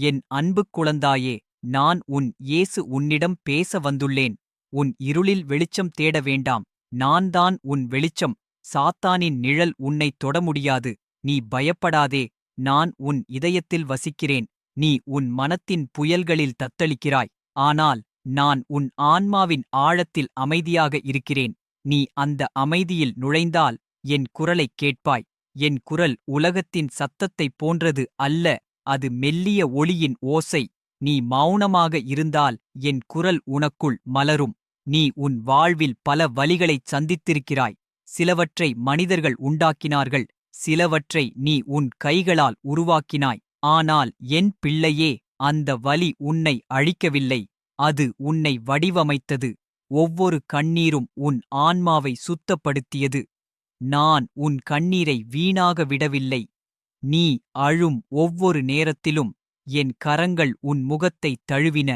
என் அன்பு குழந்தாயே நான் உன் இயேசு உன்னிடம் பேச வந்துள்ளேன். உன் இருளில் வெளிச்சம் தேட வேண்டாம். நான்தான் உன் வெளிச்சம். சாத்தானின் நிழல் உன்னைத் தொட முடியாது. நீ பயப்படாதே. நான் உன் இதயத்தில் வசிக்கிறேன். நீ உன் மனத்தின் புயல்களில் தத்தளிக்கிறாய். ஆனால் நான் உன் ஆன்மாவின் ஆழத்தில் அமைதியாக இருக்கிறேன். நீ அந்த அமைதியில் நுழைந்தால் என் குரலைக் கேட்பாய். என் குரல் உலகத்தின் சத்தத்தைப் போன்றது அல்ல. அது மெல்லிய ஒளியின் ஓசை. நீ மௌனமாக இருந்தால் என் குரல் உனக்குள் மலரும். நீ உன் வாழ்வில் பல வலிகளைச் சந்தித்திருக்கிறாய். சிலவற்றை மனிதர்கள் உண்டாக்கினார்கள். சிலவற்றை நீ உன் கைகளால் உருவாக்கினாய். ஆனால் என் பிள்ளையே அந்த வலி உன்னை அழிக்கவில்லை. அது உன்னை வடிவமைத்தது. ஒவ்வொரு கண்ணீரும் உன் ஆன்மாவை சுத்தப்படுத்தியது. நான் உன் கண்ணீரை வீணாக விடவில்லை. நீ அழும் ஒவ்வொரு நேரத்திலும் என் கரங்கள் உன் முகத்தை தழுவின.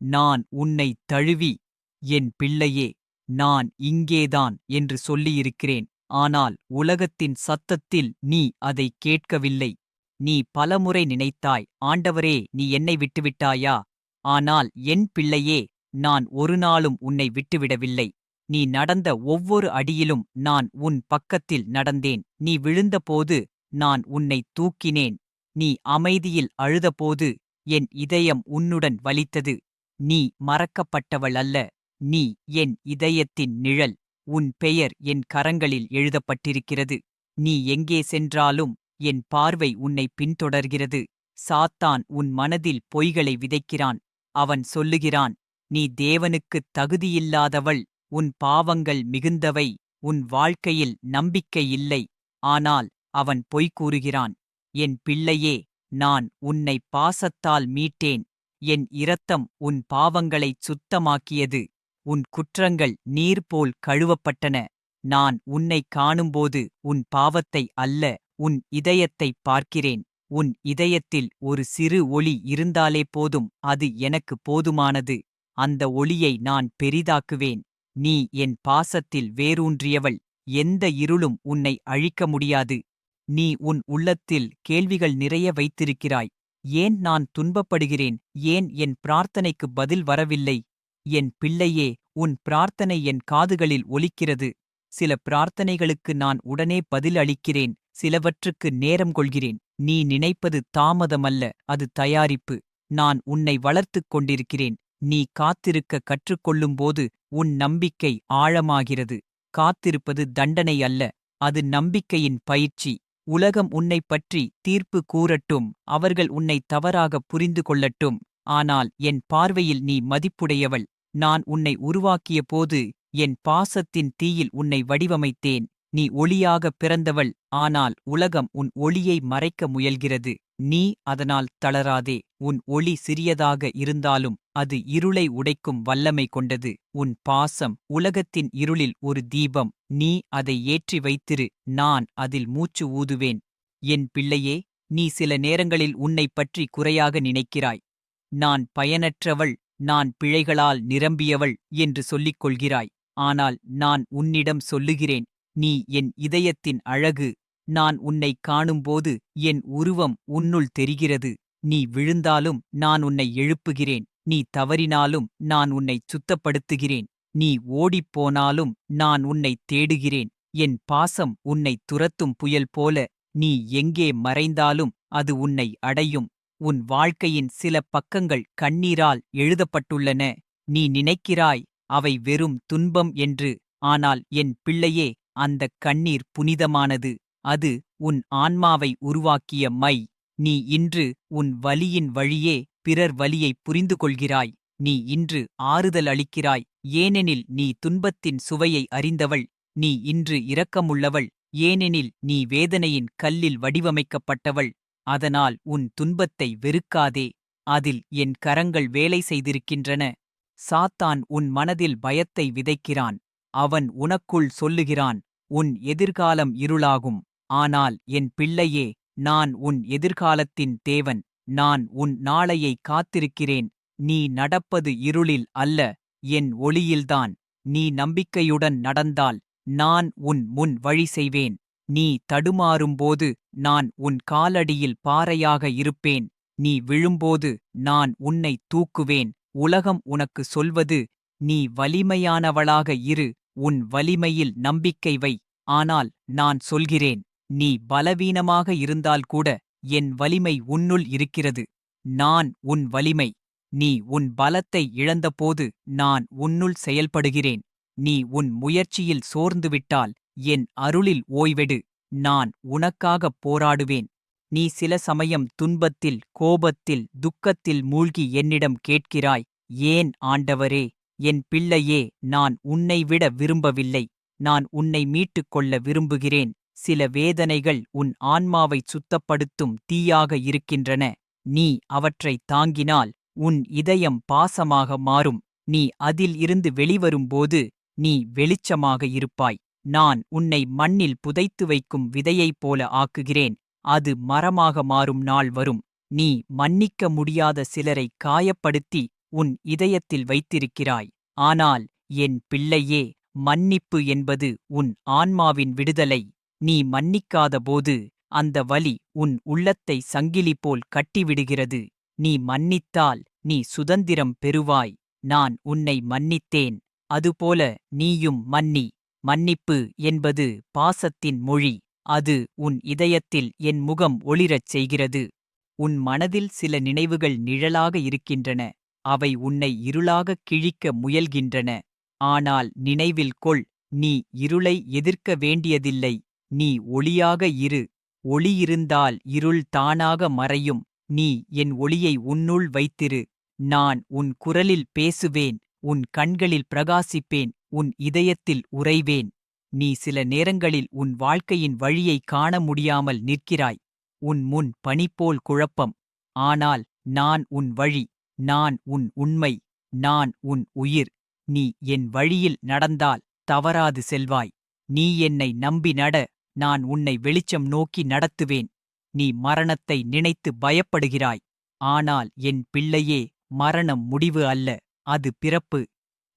நான் உன்னை தழுவி என் பிள்ளையே நான் இங்கேதான் என்று சொல்லியிருக்கிறேன். ஆனால் உலகத்தின் சத்தத்தில் நீ அதை கேட்கவில்லை. நீ பலமுறை நினைத்தாய் ஆண்டவரே நீ என்னை விட்டுவிட்டாயா? ஆனால் என் பிள்ளையே நான் ஒருநாளும் உன்னை விட்டுவிடவில்லை. நீ நடந்த ஒவ்வொரு அடியிலும் நான் உன் பக்கத்தில் நடந்தேன். நீ விழுந்தபோது நான் உன்னை தூக்கினேன். நீ அமைதியில் அழுதபோது என் இதயம் உன்னுடன் வலித்தது. நீ மறக்கப்பட்டவள் அல்ல. நீ என் இதயத்தின் நிழல். உன் பெயர் என் கரங்களில் எழுதப்பட்டிருக்கிறது. நீ எங்கே சென்றாலும் என் பார்வை உன்னை பின்தொடர்கிறது. சாத்தான் உன் மனதில் பொய்களை விதைக்கிறான். அவன் சொல்லுகிறான் நீ தேவனுக்குத் தகுதியில்லாதவள். உன் பாவங்கள் மிகுந்தவை. உன் வாழ்க்கையில் நம்பிக்கை இல்லை. ஆனால் அவன் பொய் கூறுகிறான். என் பிள்ளையே நான் உன்னை பாசத்தால் மீட்டேன். என் இரத்தம் உன் பாவங்களைச் சுத்தமாக்கியது. உன் குற்றங்கள் நீர் போல் கழுவப்பட்டன. நான் உன்னை காணும்போது உன் பாவத்தை அல்ல உன் இதயத்தைப் பார்க்கிறேன். உன் இதயத்தில் ஒரு சிறு ஒளி இருந்தாலே போதும் அது எனக்கு போதுமானது. அந்த ஒளியை நான் பெரிதாக்குவேன். நீ என் பாசத்தில் வேரூன்றியவள். எந்த இருளும் உன்னை அழிக்க முடியாது. நீ உன் உள்ளத்தில் கேள்விகள் நிறைய வைத்திருக்கிறாய். ஏன் நான் துன்பப்படுகிறேன்? ஏன் என் பிரார்த்தனைக்கு பதில் வரவில்லை? என் பிள்ளையே உன் பிரார்த்தனை என் காதுகளில் ஒலிக்கிறது. சில பிரார்த்தனைகளுக்கு நான் உடனே பதில் அளிக்கிறேன். சிலவற்றுக்கு நேரம் கொள்கிறேன். நீ நினைப்பது தாமதமல்ல அது தயாரிப்பு. நான் உன்னை வளர்த்துக் கொண்டிருக்கிறேன். நீ காத்திருக்க கற்றுக்கொள்ளும்போது உன் நம்பிக்கை ஆழமாகிறது. காத்திருப்பது தண்டனை அல்ல அது நம்பிக்கையின் பயிற்சி. உலகம் உன்னைப் பற்றி தீர்ப்பு கூறட்டும் அவர்கள் உன்னை தவறாக புரிந்து கொள்ளட்டும். ஆனால் என் பார்வையில் நீ மதிப்புடையவள். நான் உன்னை உருவாக்கிய போது என் பாசத்தின் தீயில் உன்னை வடிவமைத்தேன். நீ ஒளியாகப் பிறந்தவள் ஆனால் உலகம் உன் ஒளியை மறைக்க முயல்கிறது. நீ அதனால் தளராதே. உன் ஒளி சிறியதாக இருந்தாலும் அது இருளை உடைக்கும் வல்லமை கொண்டது. உன் பாசம் உலகத்தின் இருளில் ஒரு தீபம். நீ அதை ஏற்றி வைத்திரு. நான் அதில் மூச்சு ஊதுவேன். என் பிள்ளையே நீ சில நேரங்களில் உன்னைப் பற்றி குறையாக நினைக்கிறாய். நான் பயனற்றவள் நான் பிழைகளால் நிரம்பியவள் என்று சொல்லிக் கொள்கிறாய். ஆனால் நான் உன்னிடம் சொல்லுகிறேன். நீ என் இதயத்தின் அழகு. நான் உன்னைக் காணும்போது என் உருவம் உன்னுள் தெரிகிறது. நீ விழுந்தாலும் நான் உன்னை எழுப்புகிறேன். நீ தவறினாலும் நான் உன்னைச் சுத்தப்படுத்துகிறேன். நீ ஓடிப்போனாலும் நான் உன்னைத் தேடுகிறேன். என் பாசம் உன்னைத் துரத்தும் புயல் போல. நீ எங்கே மறைந்தாலும் அது உன்னை அடையும். உன் வாழ்க்கையின் சில பக்கங்கள் கண்ணீரால் எழுதப்பட்டுள்ளன. நீ நினைக்கிறாய் அவை வெறும் துன்பம் என்று. ஆனால் என் பிள்ளையே அந்தக் கண்ணீர் புனிதமானது. அது உன் ஆன்மாவை உருவாக்கிய மை. நீ இன்று உன் வலியின் வழியே பிறர் வலியைப் புரிந்து கொள்கிறாய் நீ இன்று ஆறுதல் அளிக்கிறாய். ஏனெனில் நீ துன்பத்தின் சுவையை அறிந்தவள். நீ இன்று இரக்கமுள்ளவள். ஏனெனில் நீ வேதனையின் கல்லில் வடிவமைக்கப்பட்டவள். அதனால் உன் துன்பத்தை வெறுக்காதே. அதில் என் கரங்கள் வேலை செய்திருக்கின்றன. சாத்தான் உன் மனதில் பயத்தை விதைக்கிறான். அவன் உனக்குள் சொல்லுகிறான். உன் எதிர்காலம் இருளாகும். ஆனால் என் பிள்ளையே நான் உன் எதிர்காலத்தின் தேவன். நான் உன் நாளையை காத்திருக்கிறேன். நீ நடப்பது இருளில் அல்ல என் ஒளியில்தான். நீ நம்பிக்கையுடன் நடந்தால் நான் உன் முன் வழி செய்வேன். நீ தடுமாறும்போது நான் உன் காலடியில் பாறையாக இருப்பேன். நீ விழும்போது நான் உன்னை தூக்குவேன். உலகம் உனக்கு சொல்வது நீ வலிமையானவளாக இரு. உன் வலிமையில் நம்பிக்கை வை. ஆனால் நான் சொல்கிறேன் நீ பலவீனமாக இருந்தால்கூட என் வலிமை உன்னுள் இருக்கிறது. நான் உன் வலிமை. நீ உன் பலத்தை இழந்தபோது நான் உன்னுள் செயல்படுகிறேன். நீ உன் முயற்சியில் சோர்ந்துவிட்டால் என் அருளில் ஓய்வெடு. நான் உனக்காகப் போராடுவேன். நீ சில சமயம் துன்பத்தில் கோபத்தில் துக்கத்தில் மூழ்கி என்னிடம் கேட்கிறாய் ஏன் ஆண்டவரே என் பிள்ளையே நான் உன்னை விட விரும்பவில்லை. நான் உன்னை மீட்டுக் கொள்ள விரும்புகிறேன். சில வேதனைகள் உன் ஆன்மாவைச் சுத்தப்படுத்தும் தீயாக இருக்கின்றன. நீ அவற்றை தாங்கினால் உன் இதயம் பாசமாக மாறும். நீ அதில் இருந்து வெளிவரும்போது நீ வெளிச்சமாக இருப்பாய். நான் உன்னை மண்ணில் புதைத்து வைக்கும் விதையைப் போல ஆக்குகிறேன். அது மரமாக மாறும் நாள் வரும். நீ மன்னிக்க முடியாத சிலரை காயப்படுத்தி உன் இதயத்தில் வைத்திருக்கிறாய். ஆனால் என் பிள்ளையே மன்னிப்பு என்பது உன் ஆன்மாவின் விடுதலை. நீ மன்னிக்காதபோது அந்த வலி உன் உள்ளத்தை சங்கிலி போல் கட்டிவிடுகிறது. நீ மன்னித்தால் நீ சுதந்திரம் பெறுவாய். நான் உன்னை மன்னித்தேன். அதுபோல நீயும் மன்னி. மன்னிப்பு என்பது பாசத்தின் மொழி. அது உன் இதயத்தில் என் முகம் ஒளிரச் செய்கிறது. உன் மனதில் சில நினைவுகள் நிழலாக இருக்கின்றன. அவை உன்னை இருளாகக் கிழிக்க முயல்கின்றன. ஆனால் நினைவில் கொள் நீ இருளை எதிர்க்க வேண்டியதில்லை. நீ ஒளியாக இரு. ஒளியிருந்தால் இருள் தானாக மறையும். நீ என் ஒளியை உன்னுள் வைத்திரு. நான் உன் குரலில் பேசுவேன். உன் கண்களில் பிரகாசிப்பேன். உன் இதயத்தில் உறைவேன். நீ சில நேரங்களில் உன் வாழ்க்கையின் வழியை காண முடியாமல் நிற்கிறாய். உன் முன் பனிப்போல் குழப்பம். ஆனால் நான் உன் வழி. நான் உன் உண்மை நான் உன் உயிர். நீ என் வழியில் நடந்தால் தவறாது செல்வாய். நீ என்னை நம்பி நட நான் உன்னை வெளிச்சம் நோக்கி நடத்துவேன். நீ மரணத்தை நினைத்து பயப்படுகிறாய். ஆனால் என் பிள்ளையே மரணம் முடிவு அல்ல அது பிறப்பு.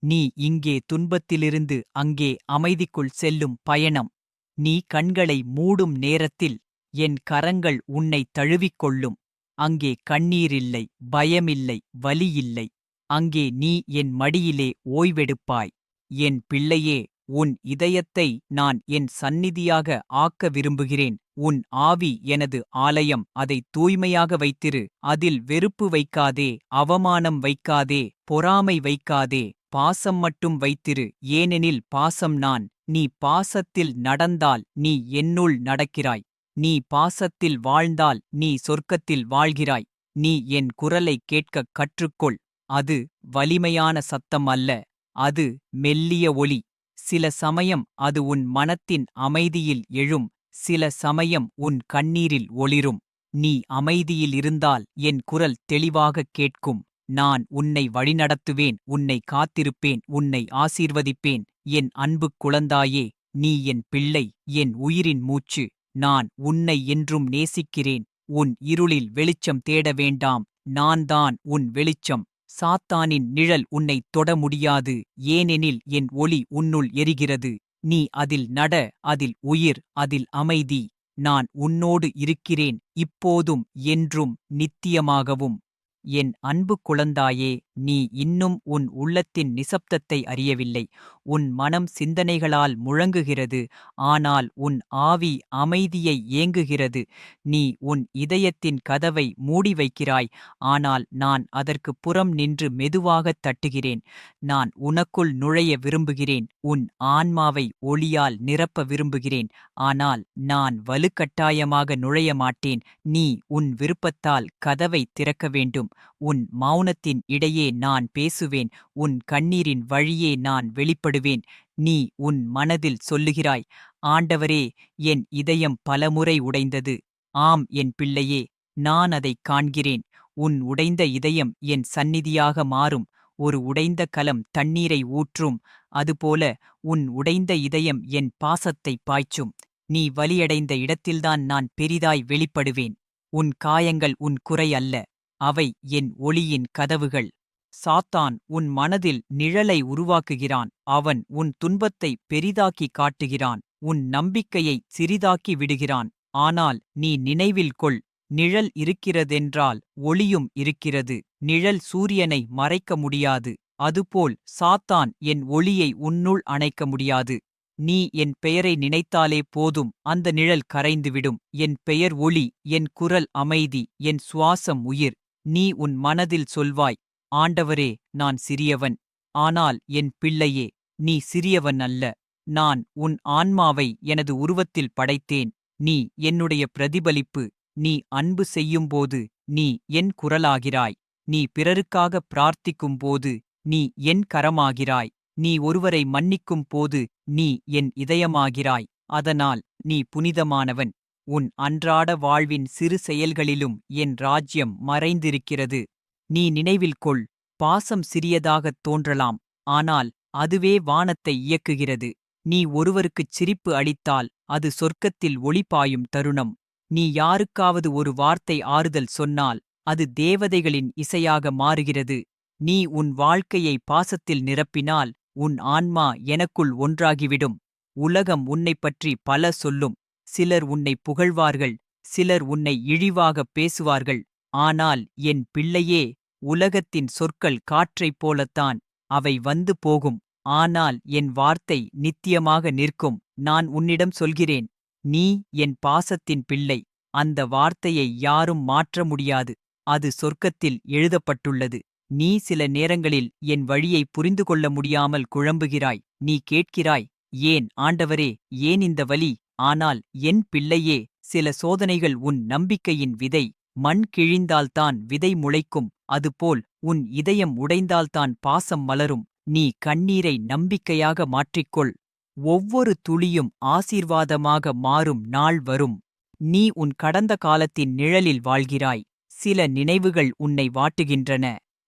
நீ இங்கே துன்பத்திலிருந்து அங்கே அமைதிக்குள் செல்லும் பயணம். நீ கண்களை மூடும் நேரத்தில் என் கரங்கள் உன்னை தழுவிக்கொள்ளும். அங்கே கண்ணீரில்லை பயமில்லை வலியில்லை. அங்கே நீ என் மடியிலே ஓய்வெடுப்பாய். என் பிள்ளையே உன் இதயத்தை நான் என் சந்நிதியாக ஆக்க விரும்புகிறேன். உன் ஆவி எனது ஆலயம் அதை தூய்மையாக வைத்திரு. அதில் வெறுப்பு வைக்காதே அவமானம் வைக்காதே பொறாமை வைக்காதே பாசம் மட்டும் வைத்திரு. ஏனெனில் பாசம் நான். நீ பாசத்தில் நடந்தால் நீ என்னுள் நடக்கிறாய். நீ பாசத்தில் வாழ்ந்தால் நீ சொர்க்கத்தில் வாழ்கிறாய். நீ என் குரலைக் கேட்கக் கற்றுக்கொள். அது வலிமையான சத்தம் அல்ல. அது மெல்லிய ஒளி. சில சமயம் அது உன் மனத்தின் அமைதியில் எழும். சில சமயம் உன் கண்ணீரில் ஒளிரும். நீ அமைதியில் இருந்தால் என் குரல் தெளிவாகக் கேட்கும். நான் உன்னை வழிநடத்துவேன். உன்னை காத்திருப்பேன். உன்னை ஆசீர்வதிப்பேன். என் அன்புக் குழந்தாயே நீ என் பிள்ளை. என் உயிரின் மூச்சு. நான் உன்னை என்றும் நேசிக்கிறேன். உன் இருளில் வெளிச்சம் தேட வேண்டாம். நான்தான் உன் வெளிச்சம். சாத்தானின் நிழல் உன்னைத் தொட முடியாது. ஏனெனில் என் ஒளி உன்னுள் எரிகிறது. நீ அதில் நட அதில் உயிர் அதில் அமைதி. நான் உன்னோடு இருக்கிறேன். இப்போதும் என்றும் நித்தியமாகவும். என் அன்பு குழந்தாயே நீ இன்னும் உன் உள்ளத்தின் நிசப்தத்தை அறியவில்லை. உன் மனம் சிந்தனைகளால் முழங்குகிறது. ஆனால் உன் ஆவி அமைதியை ஏங்குகிறது. நீ உன் இதயத்தின் கதவை மூடி வைக்கிறாய். ஆனால் நான் அதற்கு புறம் நின்று மெதுவாகத் தட்டுகிறேன். நான் உனக்குள் நுழைய விரும்புகிறேன். உன் ஆன்மாவை ஒளியால் நிரப்ப விரும்புகிறேன். ஆனால் நான் வலுக்கட்டாயமாக நுழைய மாட்டேன். நீ உன் விருப்பத்தால் கதவை திறக்க வேண்டும். உன் மௌனத்தின் இடையே நான் பேசுவேன். உன் கண்ணீரின் வழியே நான் வெளிப்படுவேன். நீ உன் மனதில் சொல்லுகிறாய் ஆண்டவரே என் இதயம் பலமுறை உடைந்தது. ஆம் என் பிள்ளையே நான் அதைக் காண்கிறேன். உன் உடைந்த இதயம் என் சந்நிதியாக மாறும். ஒரு உடைந்த கலம் தண்ணீரை ஊற்றும். அதுபோல உன் உடைந்த இதயம் என் பாசத்தை பாய்ச்சும். நீ வலியடைந்த இடத்தில்தான் நான் பெரிதாய் வெளிப்படுவேன். உன் காயங்கள் உன் குறை அல்ல. அவை என் ஒளியின் கதவுகள். சாத்தான் உன் மனதில் நிழலை உருவாக்குகிறான். அவன் உன் துன்பத்தை பெரிதாக்கி காட்டுகிறான். உன் நம்பிக்கையை சிறிதாக்கி விடுகிறான். ஆனால் நீ நினைவில் கொள் நிழல் இருக்கிறதென்றால் ஒளியும் இருக்கிறது. நிழல் சூரியனை மறைக்க முடியாது. அதுபோல் சாத்தான் என் ஒளியை உன்னுள் அணைக்க முடியாது. நீ என் பெயரை நினைத்தாலே போதும் அந்த நிழல் கரைந்துவிடும். என் பெயர் ஒளி என் குரல் அமைதி என் சுவாசம் உயிர். நீ உன் மனதில் சொல்வாய் ஆண்டவரே நான் சிறியவன். ஆனால் என் பிள்ளையே நீ சிறியவன் அல்ல. நான் உன் ஆன்மாவை எனது உருவத்தில் படைத்தேன். நீ என்னுடைய பிரதிபலிப்பு. நீ அன்பு செய்யும்போது நீ என் குரலாகிறாய். நீ பிறருக்காக பிரார்த்திக்கும்போது நீ என் கரமாகிறாய். நீ ஒருவரை மன்னிக்கும் போது நீ என் இதயமாகிறாய். அதனால் நீ புனிதமானவன். உன் அன்றாட வாழ்வின் சிறு செயல்களிலும் என் ராஜ்யம் மறைந்திருக்கிறது. நீ நினைவில் கொள் பாசம் சிறியதாகத் தோன்றலாம் ஆனால் அதுவே வானத்தை இயக்குகிறது. நீ ஒருவருக்குச் சிரிப்பு அளித்தால் அது சொர்க்கத்தில் ஒளிபாயும் தருணம். நீ யாருக்காவது ஒரு வார்த்தை ஆறுதல் சொன்னால் அது தேவதைகளின் இசையாக மாறுகிறது. நீ உன் வாழ்க்கையை பாசத்தில் நிரப்பினால் உன் ஆன்மா எனக்குள் ஒன்றாகிவிடும். உலகம் உன்னைப் பற்றி பல சொல்லும். சிலர் உன்னை புகழ்வார்கள் சிலர் உன்னை இழிவாகப் பேசுவார்கள். ஆனால் என் பிள்ளையே உலகத்தின் சொற்கள் காற்றைப் போலத்தான் அவை வந்து போகும். ஆனால் என் வார்த்தை நித்தியமாக நிற்கும். நான் உன்னிடம் சொல்கிறேன் நீ என் பாசத்தின் பிள்ளை. அந்த வார்த்தையை யாரும் மாற்ற முடியாது. அது சொர்க்கத்தில் எழுதப்பட்டுள்ளது. நீ சில நேரங்களில் என் வழியை புரிந்து கொள்ள முடியாமல் குழம்புகிறாய். நீ கேட்கிறாய் ஏன் ஆண்டவரே ஏன் இந்த வலி ஆனால் என் பிள்ளையே சில சோதனைகள் உன் நம்பிக்கையின் விதை. மண் கிழிந்தால்தான் விதை முளைக்கும் அதுபோல் உன் இதயம் உடைந்தால்தான் பாசம் மலரும். நீ கண்ணீரை நம்பிக்கையாக மாற்றிக்கொள். ஒவ்வொரு துளியும் ஆசீர்வாதமாக மாறும் நாள் வரும். நீ உன் கடந்த காலத்தின் நிழலில் வாழ்கிறாய். சில நினைவுகள் உன்னை வாட்டுகின்றன.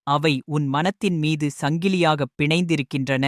அவை உன் மனத்தின் மீது சங்கிலியாகப் பிணைந்திருக்கின்றன.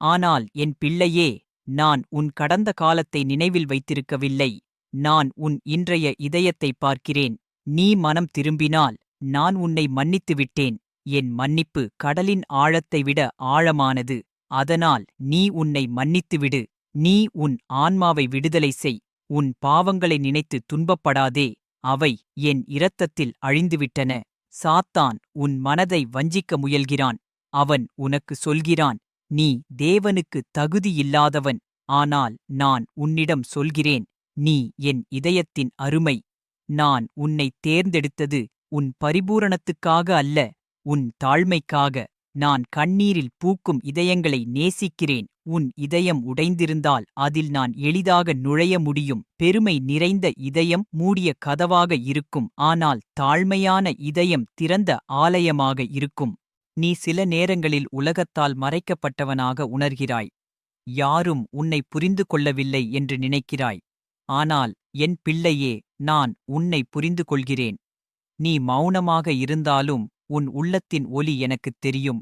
ஆனால் என் பிள்ளையே நான் உன் கடந்த காலத்தை நினைவில் வைத்திருக்கவில்லை. நான் உன் இன்றைய இதயத்தை பார்க்கிறேன். நீ மனம் திரும்பினால் நான் உன்னை மன்னித்து விட்டேன் என் மன்னிப்பு கடலின் ஆழத்தை விட ஆழமானது. அதனால் நீ உன்னை மன்னித்துவிடு. நீ உன் ஆன்மாவை விடுதலை செய். உன் பாவங்களை நினைத்து துன்பப்படாதே. அவை என் இரத்தத்தில் அழிந்துவிட்டன. சாத்தான் உன் மனதை வஞ்சிக்க முயல்கிறான். அவன் உனக்கு சொல்கிறான் நீ தேவனுக்கு தகுதியில்லாதவன் ஆனால் நான் உன்னிடம் சொல்கிறேன் நீ என் இதயத்தின் அருமை. நான் உன்னை தேர்ந்தெடுத்தது உன் பரிபூரணத்துக்காக அல்ல உன் தாழ்மைக்காக. நான் கண்ணீரில் பூக்கும் இதயங்களை நேசிக்கிறேன் உன் இதயம் உடைந்திருந்தால் அதில் நான் எளிதாக நுழைய முடியும். பெருமை நிறைந்த இதயம் மூடிய கதவாக இருக்கும் ஆனால் தாழ்மையான இதயம் திறந்த ஆலயமாக இருக்கும். நீ சில நேரங்களில் உலகத்தால் மறைக்கப்பட்டவனாக உணர்கிறாய். யாரும் உன்னை புரிந்து கொள்ளவில்லை என்று நினைக்கிறாய். ஆனால் என் பிள்ளையே நான் உன்னை புரிந்து கொள்கிறேன். நீ மௌனமாக இருந்தாலும் உன் உள்ளத்தின் ஒலி எனக்குத் தெரியும்.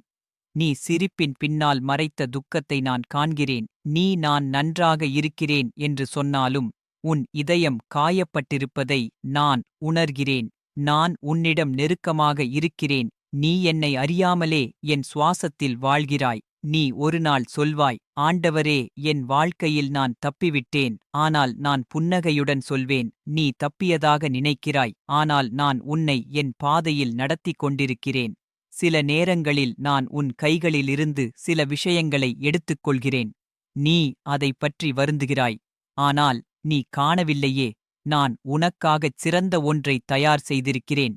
நீ சிரிப்பின் பின்னால் மறைத்த துக்கத்தை நான் காண்கிறேன். நீ நான் நன்றாக இருக்கிறேன் என்று சொன்னாலும் உன் இதயம் காயப்பட்டிருப்பதை நான் உணர்கிறேன். நான் உன்னிடம் நெருக்கமாக இருக்கிறேன். நீ என்னை அறியாமலே என் சுவாசத்தில் வாழ்கிறாய். நீ ஒருநாள் சொல்வாய் ஆண்டவரே என் வாழ்க்கையில் நான் தப்பிவிட்டேன். ஆனால் நான் புன்னகையுடன் சொல்வேன் நீ தப்பியதாக நினைக்கிறாய். ஆனால் நான் உன்னை என் பாதையில் நடத்திக் கொண்டிருக்கிறேன். சில நேரங்களில் நான் உன் கைகளிலிருந்து சில விஷயங்களை எடுத்துக் கொள்கிறேன். நீ அதைப் பற்றி வருந்துகிறாய். ஆனால் நீ காணவில்லையே நான் உனக்காகச் சிறந்த ஒன்றை தயார் செய்திருக்கிறேன்.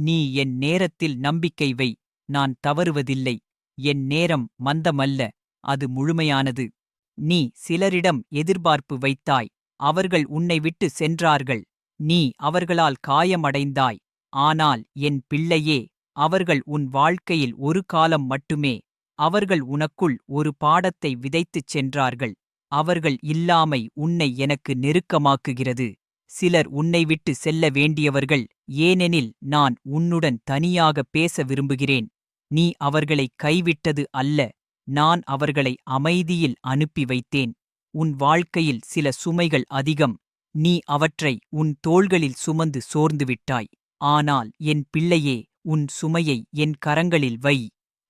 நீ என் நேரத்தில் நம்பிக்கை வை. நான் தவறுவதில்லை. என் நேரம் மந்தமல்ல. அது முழுமையானது. நீ சிலரிடம் எதிர்பார்ப்பு வைத்தாய். அவர்கள் உன்னை விட்டு சென்றார்கள். நீ அவர்களால் காயமடைந்தாய். ஆனால் என் பிள்ளையே அவர்கள் உன் வாழ்க்கையில் ஒரு காலம் மட்டுமே. அவர்கள் உனக்குள் ஒரு பாடத்தை விதைத்துச் சென்றார்கள். அவர்கள் இல்லாமை உன்னை எனக்கு நெருக்கமாக்குகிறது. சிலர் உன்னை விட்டு செல்ல வேண்டியவர்கள் ஏனெனில் நான் உன்னுடன் தனியாக பேச விரும்புகிறேன். நீ அவர்களை கைவிட்டது அல்ல நான் அவர்களை அமைதியில் அனுப்பி வைத்தேன். உன் வாழ்க்கையில் சில சுமைகள் அதிகம் நீ அவற்றை உன் தோள்களில் சுமந்து சோர்ந்துவிட்டாய் ஆனால் என் பிள்ளையே உன் சுமையை என் கரங்களில் வை.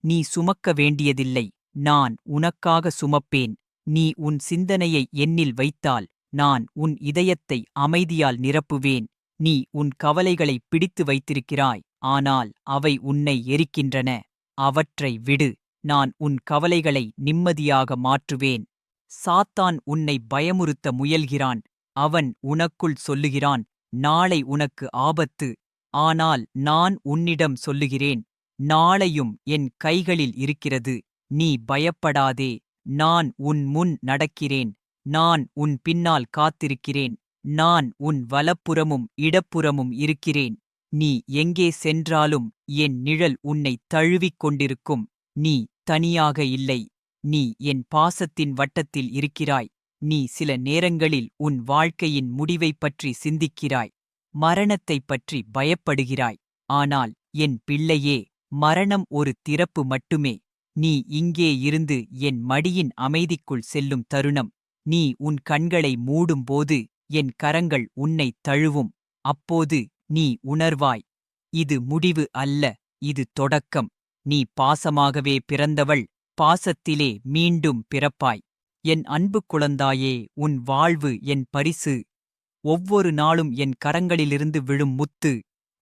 நீ சுமக்க வேண்டியதில்லை நான் உனக்காக சுமப்பேன். நீ உன் சிந்தனையை என்னில் வைத்தால் நான் உன் இதயத்தை அமைதியால் நிரப்புவேன். நீ உன் கவலைகளை பிடித்து வைத்திருக்கிறாய். ஆனால் அவை உன்னை எரிக்கின்றன. அவற்றை விடு. நான் உன் கவலைகளை நிம்மதியாக மாற்றுவேன். சாத்தான் உன்னை பயமுறுத்த முயல்கிறான். அவன் உனக்குள் சொல்லுகிறான் நாளை உனக்கு ஆபத்து. ஆனால் நான் உன்னிடம் சொல்லுகிறேன் நாளையும் என் கைகளில் இருக்கிறது. நீ பயப்படாதே. நான் உன் முன் நடக்கிறேன். நான் உன் பின்னால் காத்திருக்கிறேன். நான் உன் வலப்புறமும் இடப்புறமும் இருக்கிறேன். நீ எங்கே சென்றாலும் என் நிழல் உன்னை தழுவிக் கொண்டிருக்கும். நீ தனியாக இல்லை. நீ என் பாசத்தின் வட்டத்தில் இருக்கிறாய். நீ சில நேரங்களில் உன் வாழ்க்கையின் முடிவைப் பற்றி சிந்திக்கிறாய். மரணத்தைப் பற்றி பயப்படுகிறாய். ஆனால் என் பிள்ளையே மரணம் ஒரு திறப்பு மட்டுமே. நீ இங்கே இருந்து என் மடியின் அமைதிக்குள் செல்லும் தருணம். நீ உன் கண்களை மூடும்போது என் கரங்கள் உன்னை தழுவும். அப்போது நீ உணர்வாய் இது முடிவு அல்ல இது தொடக்கம். நீ பாசமாகவே பிறந்தவள் பாசத்திலே மீண்டும் பிறப்பாய். என் அன்பு குழந்தாயே உன் வாழ்வு என் பரிசு. ஒவ்வொரு நாளும் என் கரங்களிலிருந்து விழும் முத்து.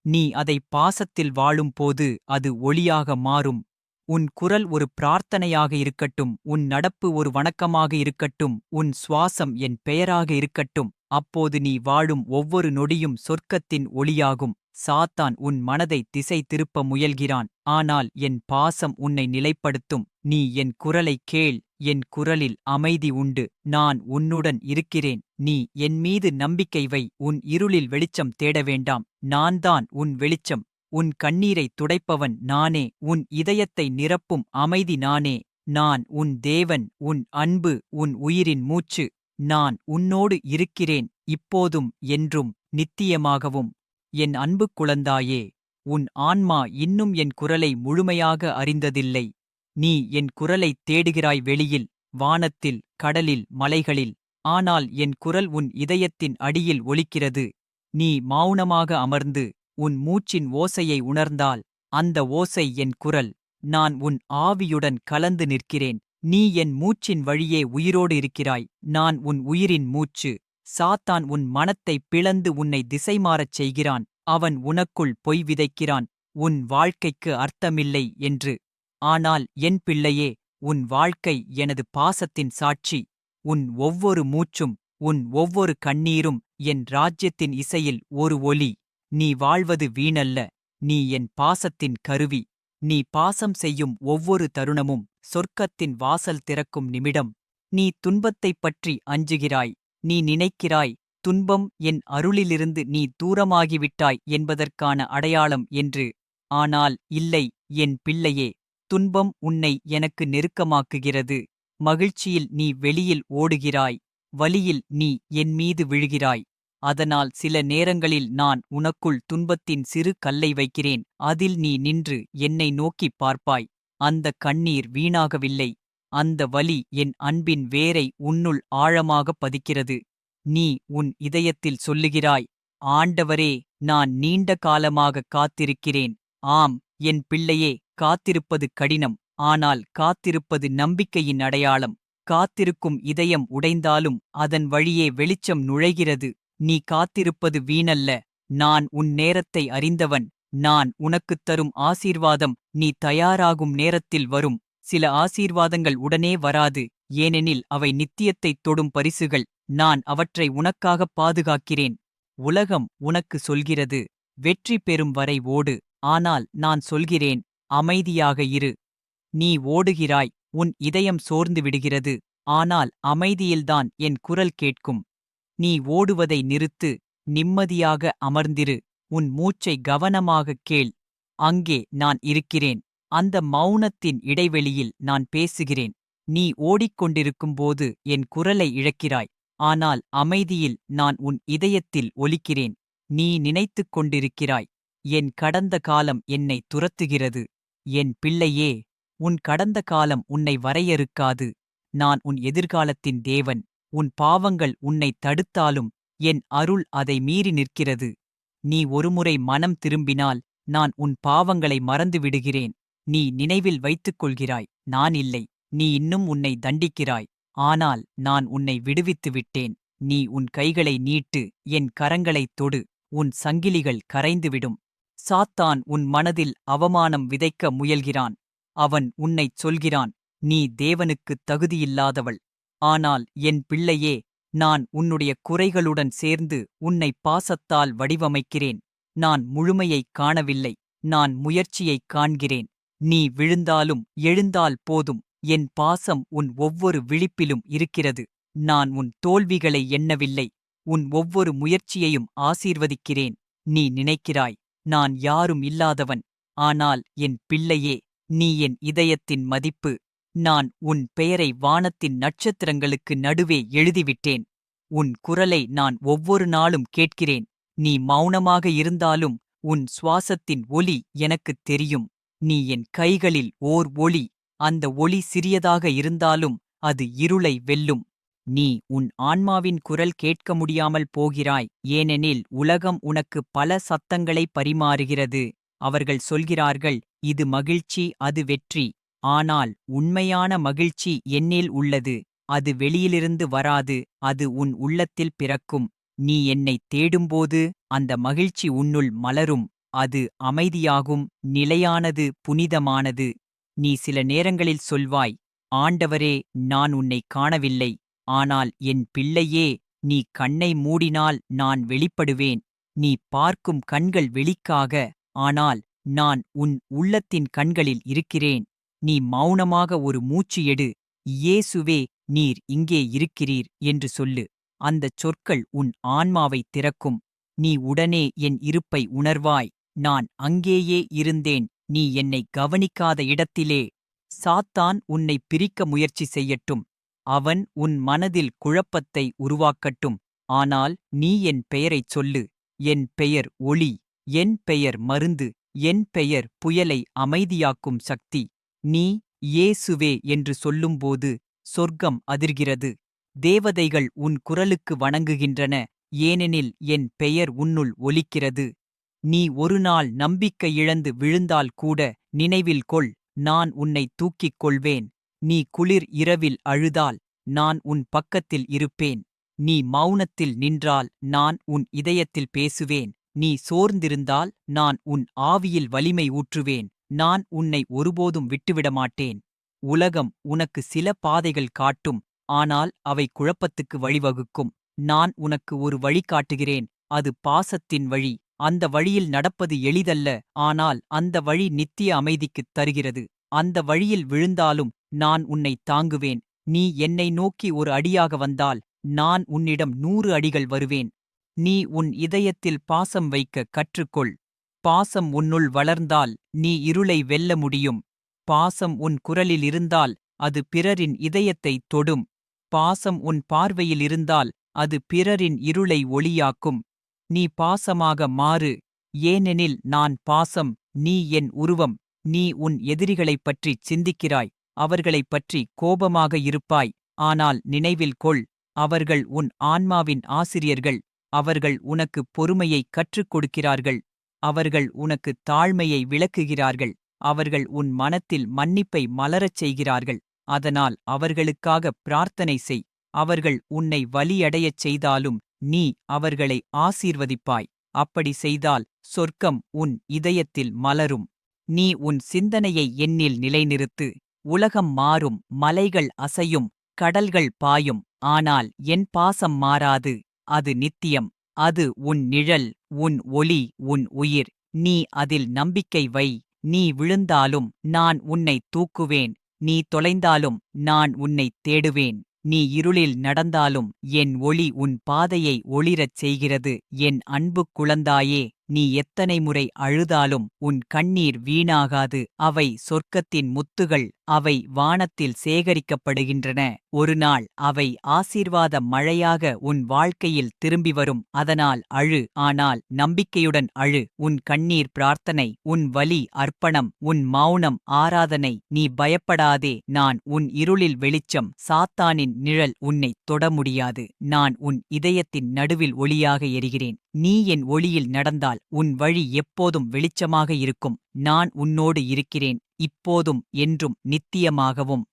நீ அதை பாசத்தில் வாழும்போது அது ஒளியாக மாறும். உன் குரல் ஒரு பிரார்த்தனையாக இருக்கட்டும் உன் நடப்பு ஒரு வணக்கமாக இருக்கட்டும் உன் சுவாசம் என் பெயராக இருக்கட்டும் அப்போது நீ வாழும் ஒவ்வொரு நொடியும் சொர்க்கத்தின் ஒளியாகும். சாத்தான் உன் மனதை திசை திருப்ப முயல்கிறான் ஆனால் என் பாசம் உன்னை நிலைப்படுத்தும். நீ என் குரலைக் கேள் என் குரலில் அமைதி உண்டு நான் உன்னுடன் இருக்கிறேன். நீ என் மீது நம்பிக்கை வை உன் இருளில் வெளிச்சம் தேட வேண்டாம் நான்தான் உன் வெளிச்சம். உன் கண்ணீரைத் துடைப்பவன் நானே உன் இதயத்தை நிரப்பும் அமைதி நானே நான் உன் தேவன் உன் அன்பு உன் உயிரின் மூச்சு நான் உன்னோடு இருக்கிறேன் இப்போதும் என்றும் நித்தியமாகவும். என் அன்பு குழந்தாயே உன் ஆன்மா இன்னும் என் குரலை முழுமையாக அறிந்ததில்லை. நீ என் குரலைத் தேடுகிறாய் வெளியில் வானத்தில் கடலில் மலைகளில். ஆனால் என் குரல் உன் இதயத்தின் அடியில் ஒலிக்கிறது. நீ மௌனமாக அமர்ந்து உன் மூச்சின் ஓசையை உணர்ந்தால் அந்த ஓசை என் குரல். நான் உன் ஆவியுடன் கலந்து நிற்கிறேன். நீ என் மூச்சின் வழியே உயிரோடு இருக்கிறாய். நான் உன் உயிரின் மூச்சு. சாத்தான் உன் மனத்தைப் பிளந்து உன்னை திசைமாறச் செய்கிறான். அவன் உனக்குள் பொய் விதைக்கிறான். உன் வாழ்க்கைக்கு அர்த்தமில்லை என்று. ஆனால் என் பிள்ளையே உன் வாழ்க்கை எனது பாசத்தின் சாட்சி. உன் ஒவ்வொரு மூச்சும் உன் ஒவ்வொரு கண்ணீரும் என் ராஜ்யத்தின் இசையில் ஒரு ஒலி. நீ வாழ்வது வீணல்ல. நீ என் பாசத்தின் கருவி. நீ பாசம் செய்யும் ஒவ்வொரு தருணமும் சொர்க்கத்தின் வாசல் திறக்கும் நிமிடம். நீ துன்பத்தைப் பற்றி அஞ்சுகிறாய். நீ நினைக்கிறாய் துன்பம் என் அருளிலிருந்து நீ தூரமாகிவிட்டாய் என்பதற்கான அடையாளம் என்று. ஆனால் இல்லை என் பிள்ளையே துன்பம் உன்னை எனக்கு நெருக்கமாக்குகிறது. மகிழ்ச்சியில் நீ வெளியில் ஓடுகிறாய். வலியில் நீ என் மீது விழுகிறாய். அதனால் சில நேரங்களில் நான் உனக்குள் துன்பத்தின் சிறு கல்லை வைக்கிறேன். அதில் நீ நின்று என்னை நோக்கிப் பார்ப்பாய். அந்த கண்ணீர் வீணாகவில்லை. அந்த வலி என் அன்பின் வேரை உன்னுள் ஆழமாகப் பதிக்கிறது. நீ உன் இதயத்தில் சொல்லுகிறாய் ஆண்டவரே நான் நீண்ட காலமாக காத்திருக்கிறேன். ஆம் என் பிள்ளையே காத்திருப்பது கடினம். ஆனால் காத்திருப்பது நம்பிக்கையின் அடையாளம். காத்திருக்கும் இதயம் உடைந்தாலும் அதன் வழியே வெளிச்சம் நுழைகிறது. நீ காத்திருப்பது வீணல்ல. நான் உன் நேரத்தை அறிந்தவன். நான் உனக்குத் தரும் ஆசீர்வாதம் நீ தயாராகும் நேரத்தில் வரும். சில ஆசீர்வாதங்கள் உடனே வராது. ஏனெனில் அவை நித்தியத்தைத் தொடும் பரிசுகள். நான் அவற்றை உனக்காகப் பாதுகாக்கிறேன். உலகம் உனக்கு சொல்கிறது. வெற்றி பெறும் வரை ஓடு. ஆனால் நான் சொல்கிறேன் அமைதியாக இரு. நீ ஓடுகிறாய். உன் இதயம் சோர்ந்து விடுகிறது. ஆனால் அமைதியில்தான் என் குரல் கேட்கும். நீ ஓடுவதை நிறுத்து நிம்மதியாக அமர்ந்திரு உன் மூச்சை கவனமாகக் கேள். அங்கே நான் இருக்கிறேன். அந்த மௌனத்தின் இடைவெளியில் நான் பேசுகிறேன். நீ ஓடிக்கொண்டிருக்கும்போது என் குரலை இழக்கிறாய். ஆனால் அமைதியில் நான் உன் இதயத்தில் ஒலிக்கிறேன். நீ நினைத்துக் கொண்டிருக்கிறாய். என் கடந்த காலம் என்னை துரத்துகிறது. என் பிள்ளையே உன் கடந்த காலம் உன்னை வரையறுக்காது. நான் உன் எதிர்காலத்தின் தேவன். உன் பாவங்கள் உன்னை தடுத்தாலும் என் அருள் அதை மீறி நிற்கிறது. நீ ஒருமுறை மனம் திரும்பினால் நான் உன் பாவங்களை மறந்து விடுகிறேன் நீ நினைவில் வைத்துக் கொள்கிறாய் நான் இல்லை நீ இன்னும் உன்னை தண்டிக்கிறாய். ஆனால் நான் உன்னை விடுவித்து விட்டேன். நீ உன் கைகளை நீட்டு என் கரங்களைத் தொடு உன் சங்கிலிகள் கரைந்துவிடும். சாத்தான் உன் மனதில் அவமானம் விதைக்க முயல்கிறான். அவன் உன்னைச் சொல்கிறான் நீ தேவனுக்குத் தகுதியில்லாதவள். ஆனால் என் பிள்ளையே நான் உன்னுடைய குறைகளுடன் சேர்ந்து உன்னை பாசத்தால் வடிவமைக்கிறேன். நான் முழுமையைக் காணவில்லை நான் முயற்சியைக் காண்கிறேன். நீ விழுந்தாலும் எழுந்தால் போதும் என் பாசம் உன் ஒவ்வொரு விழிப்பிலும் இருக்கிறது. நான் உன் தோல்விகளை எண்ணவில்லை உன் ஒவ்வொரு முயற்சியையும் ஆசீர்வதிக்கிறேன். நீ நினைக்கிறாய் நான் யாரும் இல்லாதவன் ஆனால் என் பிள்ளையே நீ என் இதயத்தின் மதிப்பு. நான் உன் பெயரை வானத்தின் நட்சத்திரங்களுக்கு நடுவே எழுதிவிட்டேன். உன் குரலை நான் ஒவ்வொரு நாளும் கேட்கிறேன். நீ மௌனமாக இருந்தாலும் உன் சுவாசத்தின் ஒலி எனக்குத் தெரியும். நீ என் கைகளில் ஓர் ஒளி அந்த ஒளி சிறியதாக இருந்தாலும் அது இருளை வெல்லும். நீ உன் ஆன்மாவின் குரல் கேட்க முடியாமல் போகிறாய். ஏனெனில் உலகம் உனக்கு பல சத்தங்களை பரிமாறுகிறது. அவர்கள் சொல்கிறார்கள் இது மகிழ்ச்சி அது வெற்றி. ஆனால் உண்மையான மகிழ்ச்சி என்னில் உள்ளது அது வெளியிலிருந்து வராது அது உன் உள்ளத்தில் பிறக்கும். நீ என்னைத் தேடும்போது அந்த மகிழ்ச்சி உன்னுள் மலரும் அது அமைதியாகும் நிலையானது புனிதமானது. நீ சில நேரங்களில் சொல்வாய் ஆண்டவரே நான் உன்னை காணவில்லை ஆனால் என் பிள்ளையே நீ கண்ணை மூடினால் நான் வெளிப்படுவேன். நீ பார்க்கும் கண்கள் வெளிக்காக ஆனால் நான் உன் உள்ளத்தின் கண்களில் இருக்கிறேன். நீ மௌனமாக ஒரு மூச்சு எடு. இயேசுவே நீர் இங்கே இருக்கிறீர் என்று சொல்லு. அந்தச் சொற்கள் உன் ஆன்மாவைத் திறக்கும். நீ உடனே என் இருப்பை உணர்வாய். நான் அங்கேயே இருந்தேன். நீ என்னை கவனிக்காத இடத்திலே. சாத்தான் உன்னை பிரிக்க முயற்சி செய்யட்டும். அவன் உன் மனதில் குழப்பத்தை உருவாக்கட்டும். ஆனால் நீ என் பெயரைச் சொல்லு. என் பெயர் ஒளி. என் பெயர் மருந்து. என் பெயர் புயலை அமைதியாக்கும் சக்தி. நீ இயேசுவே என்று சொல்லும்போது சொர்க்கம் அதிர்கிறது. தேவதைகள் உன் குரலுக்கு வணங்குகின்றன ஏனெனில் என் பெயர் உன்னுள் ஒலிக்கிறது. நீ ஒருநாள் நம்பிக்கை இழந்து விழுந்தால் கூட நினைவில் கொள் நான் உன்னை தூக்கிக் கொள்வேன். நீ குளிர் இரவில் அழுதால் நான் உன் பக்கத்தில் இருப்பேன். நீ மௌனத்தில் நின்றால் நான் உன் இதயத்தில் பேசுவேன். நீ சோர்ந்திருந்தால் நான் உன் ஆவியில் வலிமை ஊற்றுவேன். நான் உன்னை ஒருபோதும் விட்டுவிட மாட்டேன் உலகம் உனக்கு சில பாதைகள் காட்டும். ஆனால் அவை குழப்பத்துக்கு வழிவகுக்கும். நான் உனக்கு ஒரு வழி காட்டுகிறேன். அது பாசத்தின் வழி. அந்த வழியில் நடப்பது எளிதல்ல. ஆனால் அந்த வழி நித்திய அமைதிக்குத் தருகிறது. அந்த வழியில் விழுந்தாலும் நான் உன்னை தாங்குவேன். நீ என்னை நோக்கி ஒரு அடியாக வந்தால் நான் உன்னிடம் நூறு அடிகள் வருவேன். நீ உன் இதயத்தில் பாசம் வைக்க கற்றுக்கொள். பாசம் உன்னுள் வளர்ந்தால் நீ இருளை வெல்ல முடியும். பாசம் உன் குரலில் இருந்தால் அது பிறரின் இதயத்தை தொடும். பாசம் உன் பார்வையில் இருந்தால் அது பிறரின் இருளை ஒளியாக்கும். நீ பாசமாக மாறு. ஏனெனில் நான் பாசம் நீ என் உருவம் நீ உன் எதிரிகளைப் பற்றிச் சிந்திக்கிறாய் அவர்களைப் பற்றி கோபமாக இருப்பாய். ஆனால் நினைவில் கொள் அவர்கள் உன் ஆன்மாவின் ஆசிரியர்கள் அவர்கள் உனக்கு பொறுமையை கற்றுக் கொடுக்கிறார்கள். அவர்கள் உனக்கு தாழ்மையை விளக்குகிறார்கள். அவர்கள் உன் மனத்தில் மன்னிப்பை மலரச் செய்கிறார்கள். அதனால் அவர்களுக்காக பிரார்த்தனை செய். அவர்கள் உன்னை வலியடையச் செய்தாலும் நீ அவர்களை ஆசீர்வதிப்பாய். அப்படி செய்தால் சொர்க்கம் உன் இதயத்தில் மலரும். நீ உன் சிந்தனையை எண்ணில் நிலைநிறுத்து. உலகம் மாறும் மலைகள் அசையும் கடல்கள் பாயும். ஆனால் என் பாசம் மாறாது. அது நித்தியம். அது உன் நிழல். உன் ஒளி உன் உயிர். நீ அதில் நம்பிக்கை வை. நீ விழுந்தாலும் நான் உன்னைத் தூக்குவேன். நீ தொலைந்தாலும் நான் உன்னைத் தேடுவேன். நீ இருளில் நடந்தாலும் என் ஒளி உன் பாதையை ஒளிரச் செய்கிறது. என் அன்புக் குழந்தாயே. நீ எத்தனை முறை அழுதாலும் உன் கண்ணீர் வீணாகாது. அவை சொர்க்கத்தின் முத்துகள் அவை வானத்தில் சேகரிக்கப்படுகின்றன. ஒருநாள் அவை ஆசீர்வாத மழையாக உன் வாழ்க்கையில் திரும்பி வரும். அதனால் அழு ஆனால் நம்பிக்கையுடன் அழு. உன் கண்ணீர் பிரார்த்தனை உன் வலி அர்ப்பணம் உன் மௌனம் ஆராதனை. நீ பயப்படாதே நான் உன் இருளில் வெளிச்சம். சாத்தானின் நிழல் உன்னைத் தொட முடியாது. நான் உன் இதயத்தின் நடுவில் ஒளியாக எரிகிறேன். நீ என் ஒளியில் நடந்தால் உன் வழி எப்போதும் வெளிச்சமாக இருக்கும். நான் உன்னோடு இருக்கிறேன். இப்போதும் என்றும் நித்தியமாகவும்